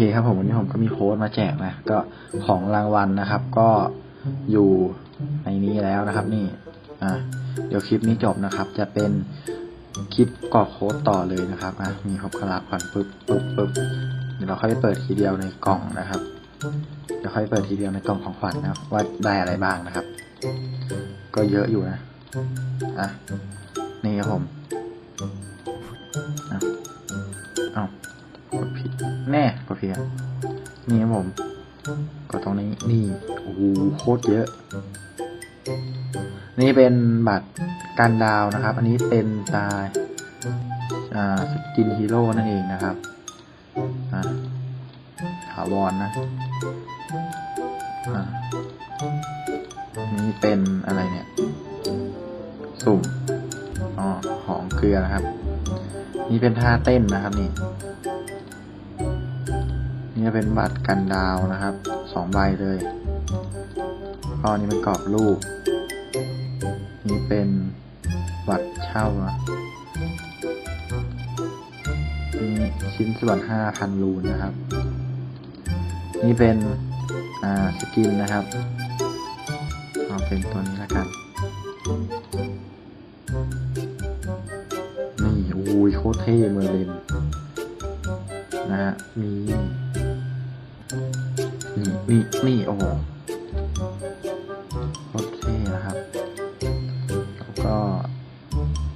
เคครับผมวันนี้ผมก็มีโค้ดมาแจกนะก็ของรางวัลนะครับ ก็อยู่ในนี้แล้วนะครับ นี่อะเดี๋ยวคลิปนี้จบนะครับ จะเป็นคลิปกรอกโค้ดต่อเลยนะครับอะมีครบคลาก่อนปึ๊บปึ๊บปึ๊บเดี๋ยวเราค่อยไปเปิดทีเดียวในกล่องนะครับเดี๋ยวค่อยเปิดทีเดียวในกล่องของขวัญนะว่าได้อะไรบ้างนะครับ ก็เยอะอยู่นะอะนี่ครับผมอะเอากดผิด แน่กดผิดอะนี่ครับผมกดตรงนี้นี่โอ้โหโคตรเยอะ นี่เป็นบัตรการดาวนะครับ อันนี้เป็นตาอ่าสกินฮีโร่นั่นเองนะครับอะถาวรนนะอ่านี่เป็นอะไรเนี่ย สุ่มอ๋อของเกลือนะครับ นี่เป็นท่าเต้นนะครับนี่ นี่เป็นบัตรกันดาวนะครับสองใบเลยก็อันนี้เป็นกรอบรูป นี่เป็นบัตรเช่านะนี่ชิ้นส่วนห้าพันรูนนะครับ นี่เป็นอ่าสกินนะครับเอาเป็นตัวนี้แล้วกัน นี่อุ้ยโคตรเท่เมอร์เลนนะฮะมี นี่นี่โอ้โหโคตรเท่นะครับ แล้วก็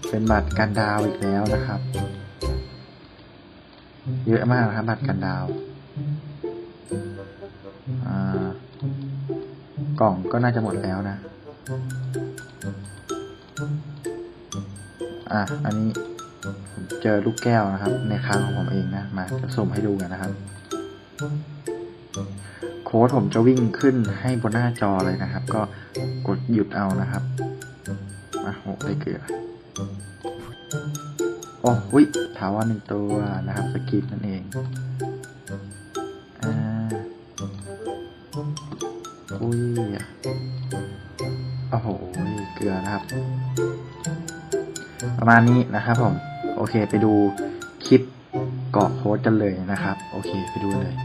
เป็นบัตรกันดาวอีกแล้วนะครับ เยอะมากนะครับ บัตรกันดาวอ่ากล่องก็น่าจะหมดแล้วนะ อะ อันนี้เจอลูกแก้วนะครับ ในครั้งของผมเองนะ มาจะสุ่มให้ดูกันนะครับ ค้ดผมจะวิ่งขึ้นให้บนหน้าจอเลยนะครับ ก็กดหยุดเอานะครับอะโหได้เกลือโอ้หุยถาวรหนึ่งตัวนะครับสกิปนั่นเองอ่าอุ้ยโอ้โหเกลือนะครับ ประมาณนี้นะครับผม โอเคไปดูคลิปกรอกโค้ดกันเลยนะครับ โอเคไปดูเลย「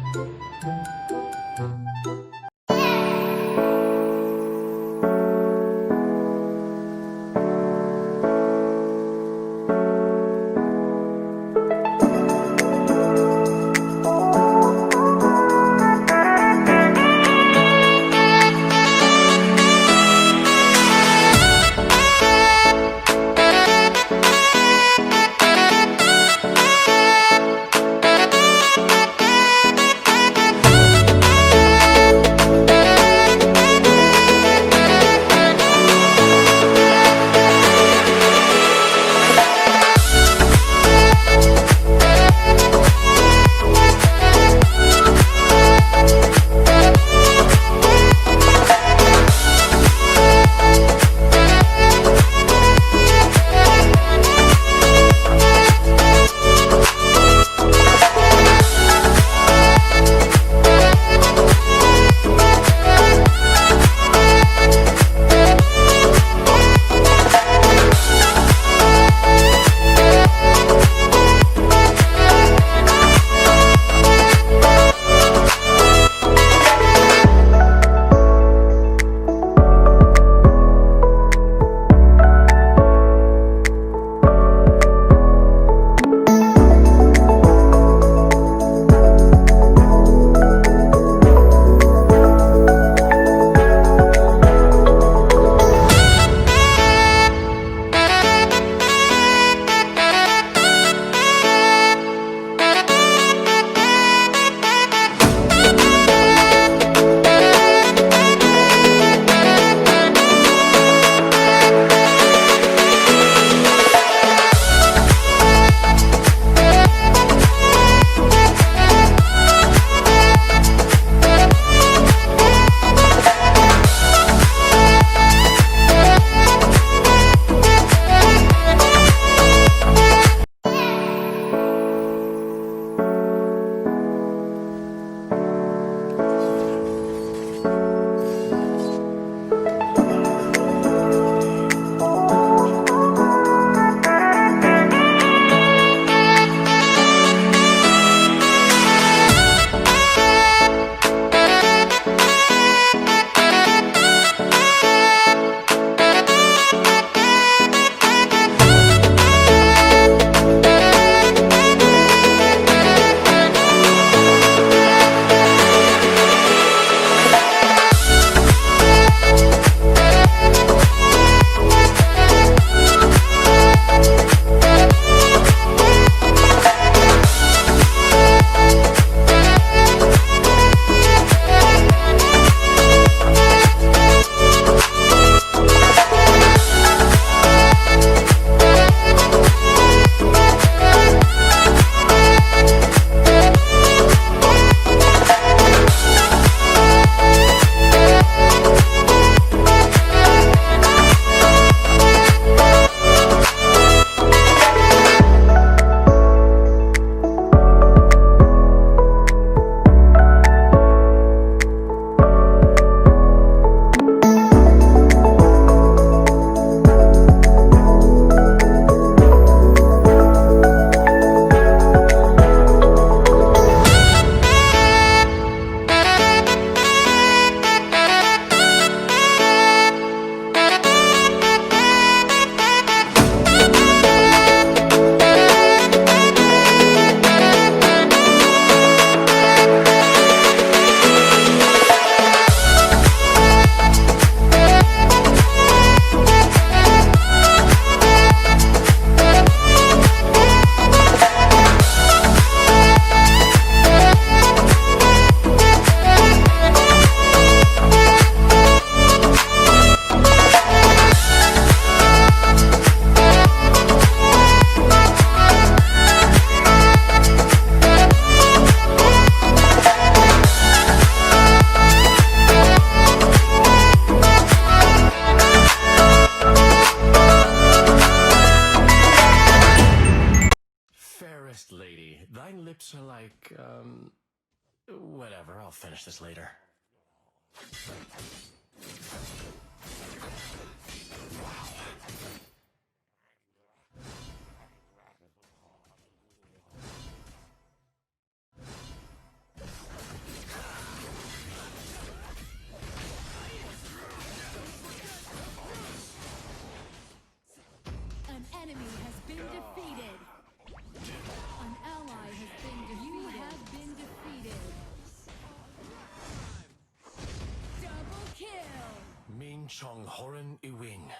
Chong Horan Iwing.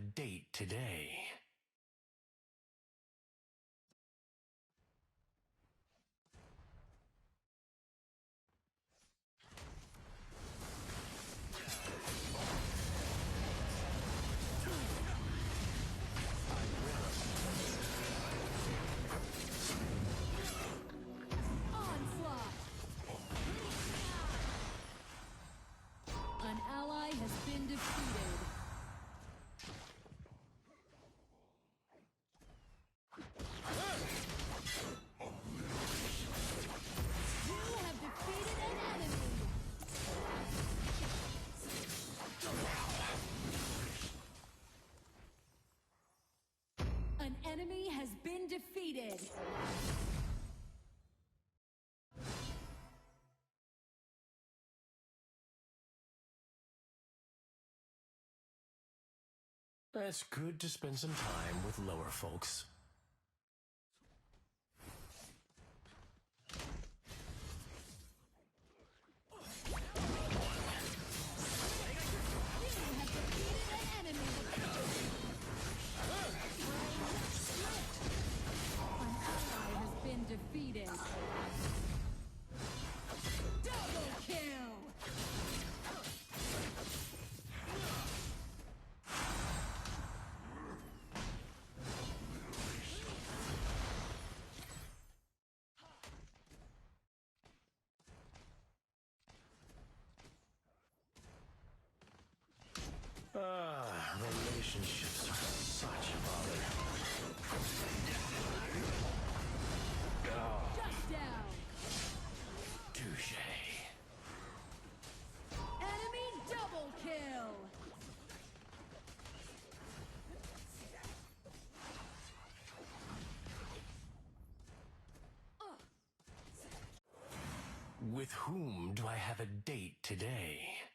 Date today? It's good to spend some time with lower folks. Ah, relationships are such a bother. Shut down. Touche. Enemy double kill. With whom do I have a date today?